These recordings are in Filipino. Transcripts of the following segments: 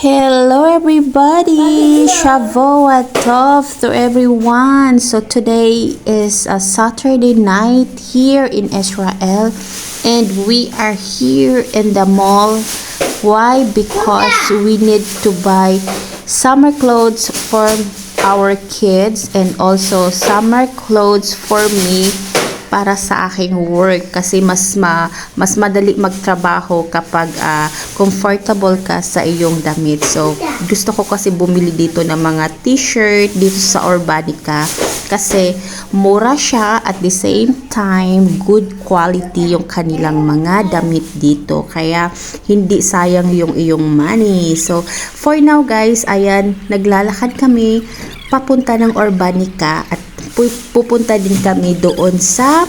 Hello everybody! Shavuot Tov to everyone! So today is a Saturday night here in Israel and we are here in the mall. Why? Because we need to buy summer clothes for our kids and also summer clothes for me para sa aking work kasi mas ma, mas madali magtrabaho kapag ah, comfortable ka sa iyong damit. So, gusto ko kasi bumili dito ng mga t-shirt dito sa Urbanica kasi mura siya at the same time good quality yung kanilang mga damit dito. Kaya hindi sayang yung iyong money. So, for now guys, ayan, naglalakad kami papunta ng Urbanica at pupunta din kami doon sa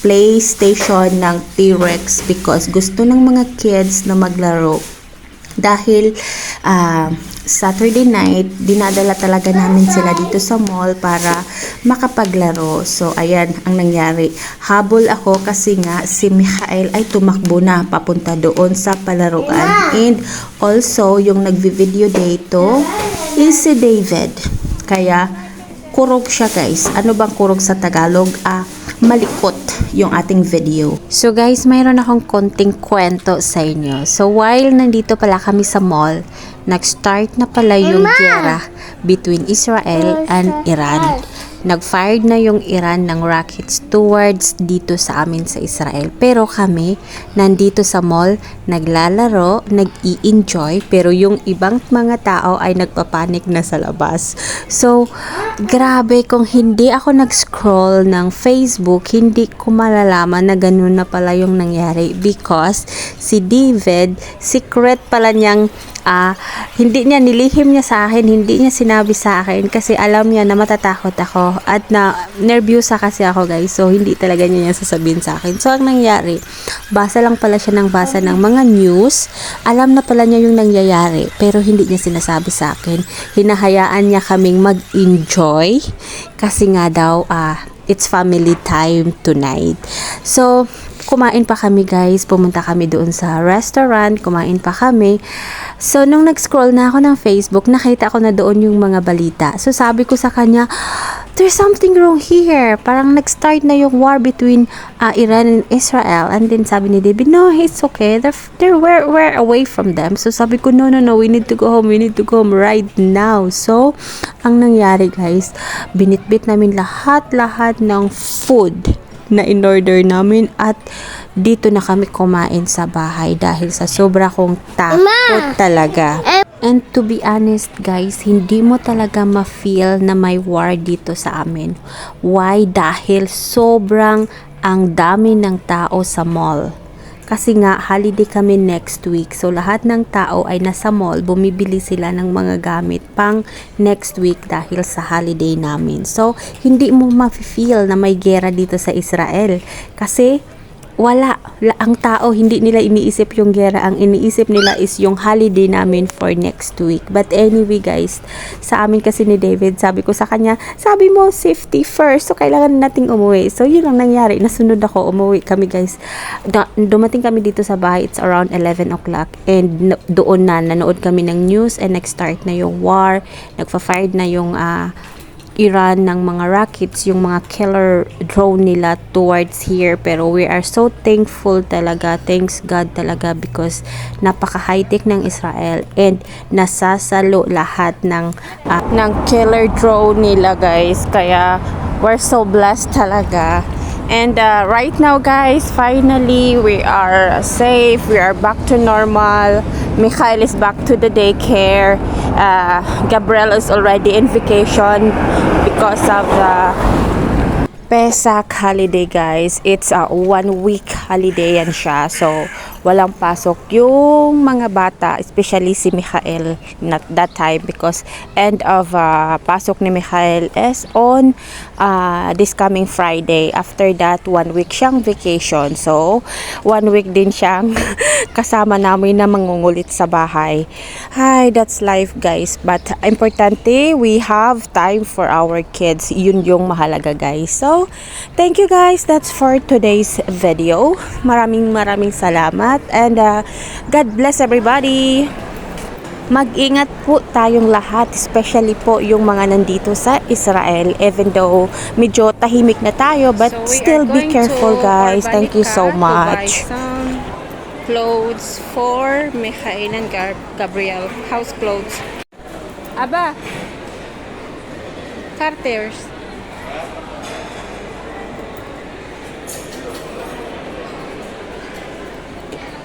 PlayStation ng T-Rex because gusto ng mga kids na maglaro dahil ah, Saturday night, dinadala talaga namin sila dito sa mall para makapaglaro. So, ayan ang nangyari. Habol ako kasi nga si Mikhail ay tumakbo na papunta doon sa palaruan. And also, yung nagvi-video dito is si David. Kaya, kurog siya guys. Ano bang kurog sa Tagalog? Ah, malikot yung ating video. So guys, mayroon akong konting kwento sa inyo. So while nandito pala kami sa mall, nag-start na pala yung gera between Israel and Iran. Nag-fired na yung Iran ng rockets towards dito sa amin sa Israel. Pero kami, nandito sa mall, naglalaro, nag-i-enjoy, pero yung ibang mga tao ay nagpapanik na sa labas. So, grabe, kung hindi ako nag-scroll ng Facebook, hindi ko malalaman na ganun na pala yung nangyari because si David, secret pala niyang ah, hindi niya nilihim niya sa akin, hindi niya sinabi sa akin kasi alam niya na matatakot ako at na nervyosa kasi ako guys. So hindi talaga niya niya sasabihin sa akin. So ang nangyari, basa lang pala siya ng basa ng mga news. Alam na pala niya yung nangyayari pero hindi niya sinasabi sa akin. Hinahayaan niya kaming mag-enjoy kasi nga daw ah it's family time tonight. So, kumain pa kami guys. Pumunta kami doon sa restaurant. Kumain pa kami. So, nung nag-scroll na ako ng Facebook, nakita ko na doon yung mga balita. So, sabi ko sa kanya, there's something wrong here. Parang nag-start na yung war between uh, Iran and Israel. And then sabi ni David, no, it's okay. They're, they're we're, we're away from them. So, sabi ko, no, no, no, we need to go home. We need to go home right now. So, ang nangyari guys, binitbit namin lahat-lahat ng food na in-order namin at dito na kami kumain sa bahay dahil sa sobra kong takot talaga. And to be honest guys, hindi mo talaga ma-feel na may war dito sa amin. Why? Dahil sobrang ang dami ng tao sa mall. Kasi nga, holiday kami next week. So, lahat ng tao ay nasa mall. Bumibili sila ng mga gamit pang next week dahil sa holiday namin. So, hindi mo ma-feel na may gera dito sa Israel. Kasi, wala. La- Ang tao, hindi nila iniisip yung gera. Ang iniisip nila is yung holiday namin for next week. But anyway, guys, sa amin kasi ni David, sabi ko sa kanya, sabi mo, safety first. So, kailangan nating umuwi. So, yun ang nangyari. Nasunod ako, umuwi kami, guys. Da- dumating kami dito sa bahay. It's around 11 o'clock. And doon na, nanood kami ng news and nag-start na yung war. Nagfa-fired na yung ah, Iran ng mga rockets, yung mga killer drone nila towards here. Pero we are so thankful talaga. Thanks God talaga because napaka-high-tech ng Israel and nasasalo lahat ng, ah, ng killer drone nila guys. Kaya we're so blessed talaga. And uh, right now guys, finally we are safe. We are back to normal. Mikhail is back to the daycare. Uh, Gabriel is already in vacation because of the Pesach holiday guys. It's a one week holiday yan siya. So, walang pasok yung mga bata, especially si Mikhail not that time because end of uh, pasok ni Mikhail is on uh, this coming Friday. After that, one week siyang vacation. So, one week din siyang kasama namin na mangungulit sa bahay. Hi, that's life guys. But importante, we have time for our kids. Yun yung mahalaga guys. So, thank you guys. That's for today's video. Maraming maraming salamat. And uh, God bless everybody. Mag-ingat po tayong lahat, especially po yung mga nandito sa Israel. Even though medyo tahimik na tayo, but So still be careful guys. Thank you so much. Clothes for Mikhail and Gabriel. House clothes. Aba. Carters.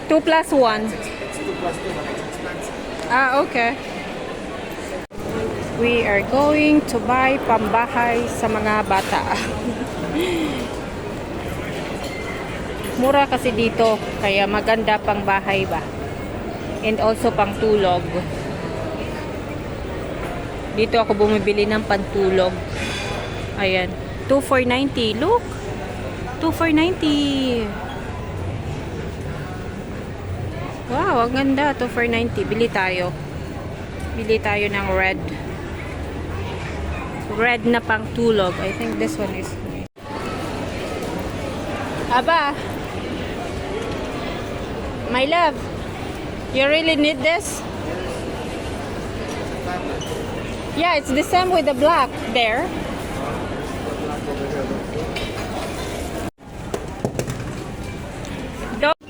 Two plus one. Ah, okay. We are going to buy pambahay sa mga bata. Mura kasi dito, kaya maganda pang bahay ba. And also pang tulog. Dito ako bumibili ng pantulog. Ayan. 2,490. Look! 2,490. Wow, ang ganda. 2,490. Bili tayo. Bili tayo ng red. Red na pang tulog. I think this one is. Aba! My love, you really need this? Yeah, it's the same with the black there.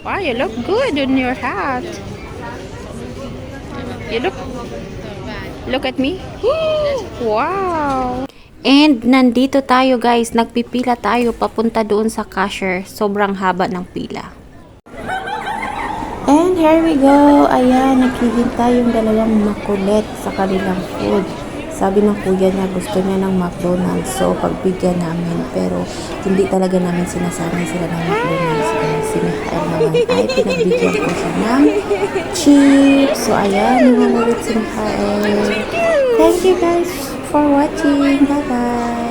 Wow, you look good in your hat. You look Look at me. wow. And nandito tayo guys, nagpipila tayo papunta doon sa cashier. Sobrang haba ng pila. And here we go. Ayan, naghihintay yung dalawang makulit sa kanilang food. Sabi ng kuya niya gusto niya ng McDonald's. So, pagbigyan namin. Pero, hindi talaga namin sinasanay sila ng McDonald's. Kaya si Michael naman ay pinagbigyan ko siya ng chips. So, ayan, nangungulit si Michael. Thank you guys for watching. Bye-bye.